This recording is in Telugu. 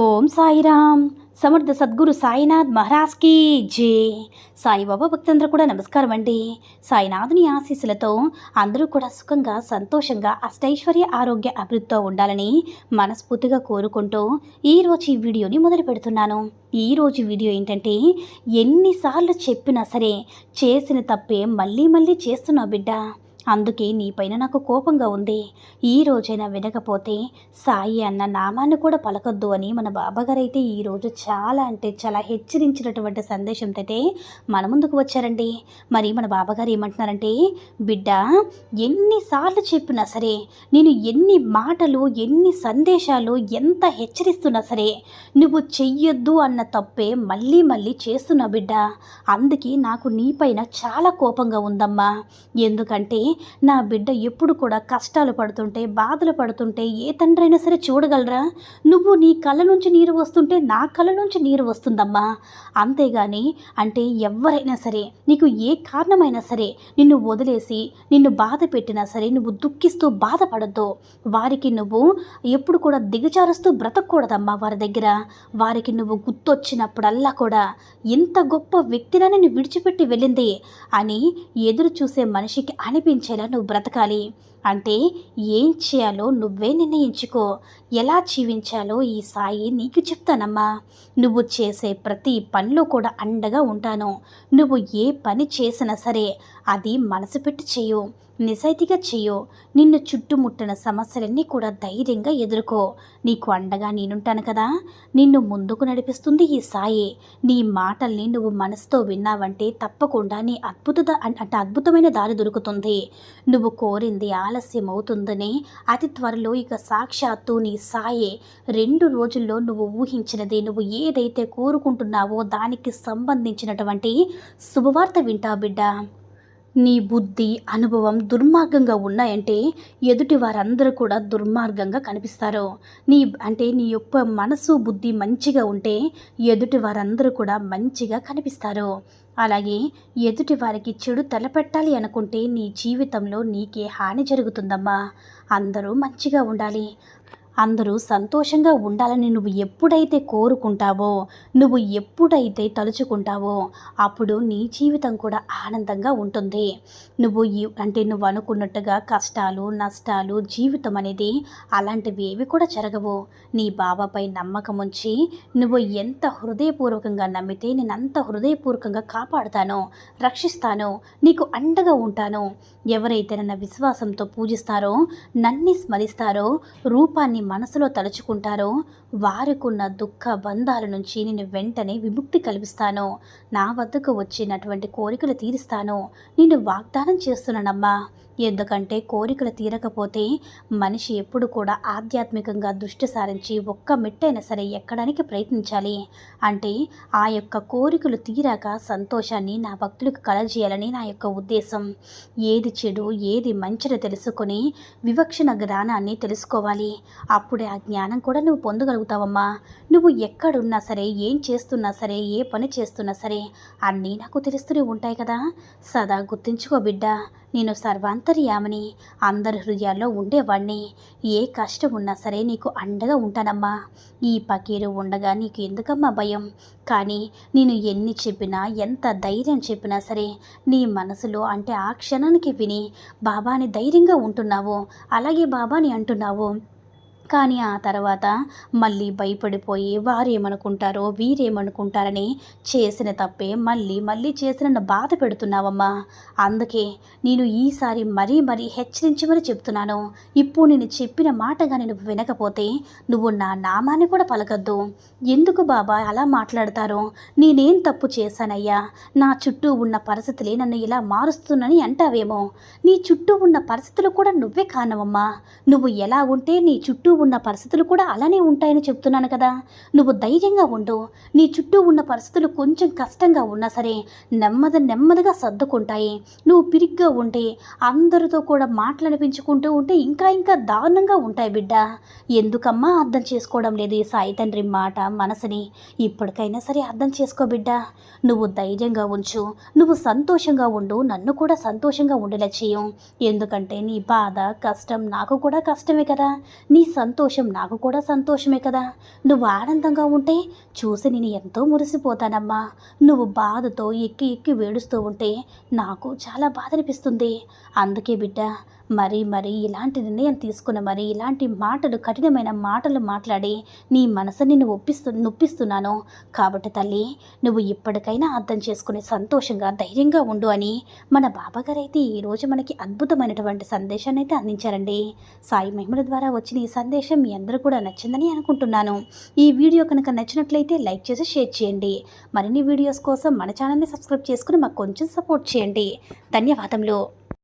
Om Sairam. Samarth Sadguru Sainath Maharaj key జే. సాయిబాబా భక్తులందరూ కూడా నమస్కారం అండి. సాయినాథుని ఆశీస్సులతో అందరూ కూడా సుఖంగా సంతోషంగా అష్టైశ్వర్య ఆరోగ్య అభివృద్ధితో ఉండాలని మనస్ఫూర్తిగా కోరుకుంటూ ఈరోజు ఈ వీడియోని మొదలు పెడుతున్నాను. ఈరోజు వీడియో ఏంటంటే ఎన్నిసార్లు చెప్పినా సరే చేసిన తప్పే మళ్ళీ మళ్ళీ చేస్తున్నావు బిడ్డ. అందుకే నీపైన నాకు కోపంగా ఉంది. ఈ రోజైనా వినకపోతే సాయి అన్న నామాన్ని కూడా పలకొద్దు అని మన బాబాగారైతే ఈరోజు చాలా అంటే చాలా హెచ్చరించినటువంటి సందేశంతో అయితే మన ముందుకు వచ్చారండి. మరి మన బాబాగారు ఏమంటున్నారంటే బిడ్డ ఎన్నిసార్లు చెప్పినా సరే నేను ఎన్ని మాటలు ఎన్ని సందేశాలు ఎంత హెచ్చరిస్తున్నా సరే నువ్వు చెయ్యొద్దు అన్న తప్పే మళ్ళీ మళ్ళీ చేస్తున్నా బిడ్డ. అందుకే నాకు నీపైన చాలా కోపంగా ఉందమ్మా. ఎందుకంటే నా బిడ్డ ఎప్పుడు కూడా కష్టాలు పడుతుంటే బాధలు పడుతుంటే ఏ తండ్రైనా సరే చూడగలరా? నువ్వు నీ కళ్ళ నుంచి నీరు వస్తుంటే నా కళ్ళ నుంచి నీరు వస్తుందమ్మా. అంతేగాని అంటే ఎవరైనా సరే నీకు ఏ కారణమైనా సరే నిన్ను వదిలేసి నిన్ను బాధ పెట్టినా సరే నువ్వు దుఃఖిస్తూ బాధపడద్దు. వారికి నువ్వు ఎప్పుడు కూడా దిగజారుస్తూ బ్రతకూడదమ్మా వారి దగ్గర. వారికి నువ్వు గుర్తొచ్చినప్పుడల్లా కూడా ఇంత గొప్ప వ్యక్తినని నేను విడిచిపెట్టి వెళ్ళింది అని ఎదురు చూసే మనిషికి జీవించేలా నువ్వు బ్రతకాలి. అంటే ఏం చేయాలో నువ్వే నిర్ణయించుకో. ఎలా జీవించాలో ఈ సాయి నీకు చెప్తానమ్మా. నువ్వు చేసే ప్రతి పనిలో కూడా అండగా ఉంటాను. నువ్వు ఏ పని చేసినా సరే అది మనసు పెట్టి చేయు. నిజాయితీగా చెయ్యో. నిన్ను చుట్టుముట్టిన సమస్యలన్నీ కూడా ధైర్యంగా ఎదుర్కో. నీకు అండగా నేనుంటాను కదా. నిన్ను ముందుకు నడిపిస్తుంది ఈ సాయే. నీ మాటల్ని నువ్వు మనసుతో విన్నావంటే తప్పకుండా నీ అద్భుత అంటే అద్భుతమైన దారి దొరుకుతుంది. నువ్వు కోరింది ఆలస్యం అవుతుందని అతి త్వరలో ఇక సాక్షాత్తు నీ సాయే. రెండు రోజుల్లో నువ్వు ఊహించినది నువ్వు ఏదైతే కోరుకుంటున్నావో దానికి సంబంధించినటువంటి శుభవార్త వింటావు బిడ్డ. నీ బుద్ధి అనుభవం దుర్మార్గంగా ఉన్నాయంటే ఎదుటి వారందరూ కూడా దుర్మార్గంగా కనిపిస్తారు. నీ అంటే నీ యొక్క మనసు బుద్ధి మంచిగా ఉంటే ఎదుటి వారందరూ కూడా మంచిగా కనిపిస్తారు. అలాగే ఎదుటి వారికి చెడు తలపెట్టాలి అనుకుంటే నీ జీవితంలో నీకే హాని జరుగుతుందమ్మా. అందరూ మంచిగా ఉండాలి. అందరూ సంతోషంగా ఉండాలని నువ్వు ఎప్పుడైతే కోరుకుంటావో నువ్వు ఎప్పుడైతే తలుచుకుంటావో అప్పుడు నీ జీవితం కూడా ఆనందంగా ఉంటుంది. నువ్వు అంటే నువ్వు అనుకున్నట్టుగా కష్టాలు నష్టాలు జీవితం అనేది అలాంటివి ఏవి కూడా జరగవు. నీ బాబాపై నమ్మకం ఉంచి నువ్వు ఎంత హృదయపూర్వకంగా నమ్మితే నేను అంత హృదయపూర్వకంగా కాపాడుతాను రక్షిస్తాను నీకు అండగా ఉంటాను ఎవరైతే నన్న విశ్వాసంతో పూజిస్తారో నన్ని స్మరిస్తారో రూపాన్ని మనసులో తలుచుకుంటారో వారికున్న దుఃఖ బంధాల నుంచి నేను వెంటనే విముక్తి కల్పిస్తాను. నా వద్దకు వచ్చినటువంటి కోరికలు తీరుస్తాను. నేను వాగ్దానం చేస్తున్నానమ్మా. ఎందుకంటే కోరికలు తీరకపోతే మనిషి ఎప్పుడు కూడా ఆధ్యాత్మికంగా దృష్టి సారించి ఒక్క మెట్టైనా సరే ఎక్కడానికి ప్రయత్నించాలి. అంటే ఆ యొక్క కోరికలు తీరాక సంతోషాన్ని నా భక్తులకు కలజేయాలని నా యొక్క ఉద్దేశం. ఏది చెడు ఏది మంచిని తెలుసుకొని వివక్షణ జ్ఞానాన్ని తెలుసుకోవాలి. అప్పుడే ఆ జ్ఞానం కూడా నువ్వు పొందగలుగుతావమ్మా. నువ్వు ఎక్కడున్నా సరే ఏం చేస్తున్నా సరే ఏ పని చేస్తున్నా సరే అన్నీ నాకు తెలుస్తూనే ఉంటాయి కదా. సదా గుర్తుంచుకో బిడ్డ. నేను సర్వాంతర్యామని. అందరి హృదయాల్లో ఉండేవాణ్ణి. ఏ కష్టం ఉన్నా సరే నీకు అండగా ఉంటానమ్మా. ఈ పకీరు ఉండగా నీకు ఎందుకమ్మా భయం? కానీ నేను ఎన్ని చెప్పినా ఎంత ధైర్యం చెప్పినా సరే నీ మనసులో అంటే ఆ క్షణానికి విని బాబాని ధైర్యంగా ఉంటున్నావు. అలాగే బాబాని అంటున్నావు. కానీ ఆ తర్వాత మళ్ళీ భయపడిపోయి వారేమనుకుంటారో వీరేమనుకుంటారని చేసిన తప్పే. మళ్ళీ మళ్ళీ చేసిన నన్ను బాధ పెడుతున్నావమ్మా. అందుకే నేను ఈసారి మరీ మరీ హెచ్చరించి మరీ చెప్తున్నాను. ఇప్పుడు నేను చెప్పిన మాటగా నేను వినకపోతే నువ్వు నా నామాన్ని కూడా పలకద్దు. ఎందుకు బాబా అలా మాట్లాడతారు? నేనేం తప్పు చేశానయ్యా? నా చుట్టూ ఉన్న పరిస్థితులే నన్ను ఇలా మారుస్తున్నానని అంటావేమో? నీ చుట్టూ ఉన్న పరిస్థితులు కూడా నువ్వే కానవమ్మా నువ్వు ఎలా ఉంటే నీ చుట్టూ ఉన్న పరిస్థితులు కూడా అలానే ఉంటాయని చెప్తున్నాను కదా. నువ్వు ధైర్యంగా ఉండు. నీ చుట్టూ ఉన్న పరిస్థితులు కొంచెం కష్టంగా ఉన్నా సరే నెమ్మది నెమ్మదిగా సర్దుకుంటాయి. నువ్వు పిరిగ్గా ఉంటే అందరితో కూడా మాటలనిపించుకుంటూ ఉంటే ఇంకా ఇంకా దారుణంగా ఉంటాయి బిడ్డ. ఎందుకమ్మా అర్థం చేసుకోవడం లేదు ఈ సాయి తండ్రి మాట మనసుని? ఇప్పటికైనా సరే అర్థం చేసుకో బిడ్డ. నువ్వు ధైర్యంగా ఉంచు. నువ్వు సంతోషంగా ఉండు. నన్ను కూడా సంతోషంగా ఉండేలా చేయం. ఎందుకంటే నీ బాధ కష్టం నాకు కూడా కష్టమే కదా. నీ సంతోషం నాకు కూడా సంతోషమే కదా. నువ్వు ఆనందంగా ఉంటే చూసి నేను ఎంతో మురిసిపోతానమ్మా. నువ్వు బాధతో ఎక్కి ఎక్కి వేడుస్తూ ఉంటే నాకు చాలా బాధ అనిపిస్తుంది అందుకే బిడ్డ మరి మరి ఇలాంటి నిర్ణయం తీసుకున్న మరి ఇలాంటి మాటలు కఠినమైన మాటలు మాట్లాడి నీ మనసుని నువ్వు ఒప్పిస్తు నొప్పిస్తున్నాను. కాబట్టి తల్లి నువ్వు ఇప్పటికైనా అర్థం చేసుకుని సంతోషంగా ధైర్యంగా ఉండు అని మన బాబాగారు అయితే ఈరోజు మనకి అద్భుతమైనటువంటి సందేశాన్ని అయితే అందించారండి. సాయి మహిమల ద్వారా వచ్చిన ఈ సందేశం మీ అందరూ కూడా నచ్చిందని అనుకుంటున్నాను. ఈ వీడియో కనుక నచ్చినట్లయితే లైక్ చేసి షేర్ చేయండి. మరిన్ని వీడియోస్ కోసం మన ఛానల్ని సబ్స్క్రైబ్ చేసుకుని మాకు కొంచెం సపోర్ట్ చేయండి. ధన్యవాదములు.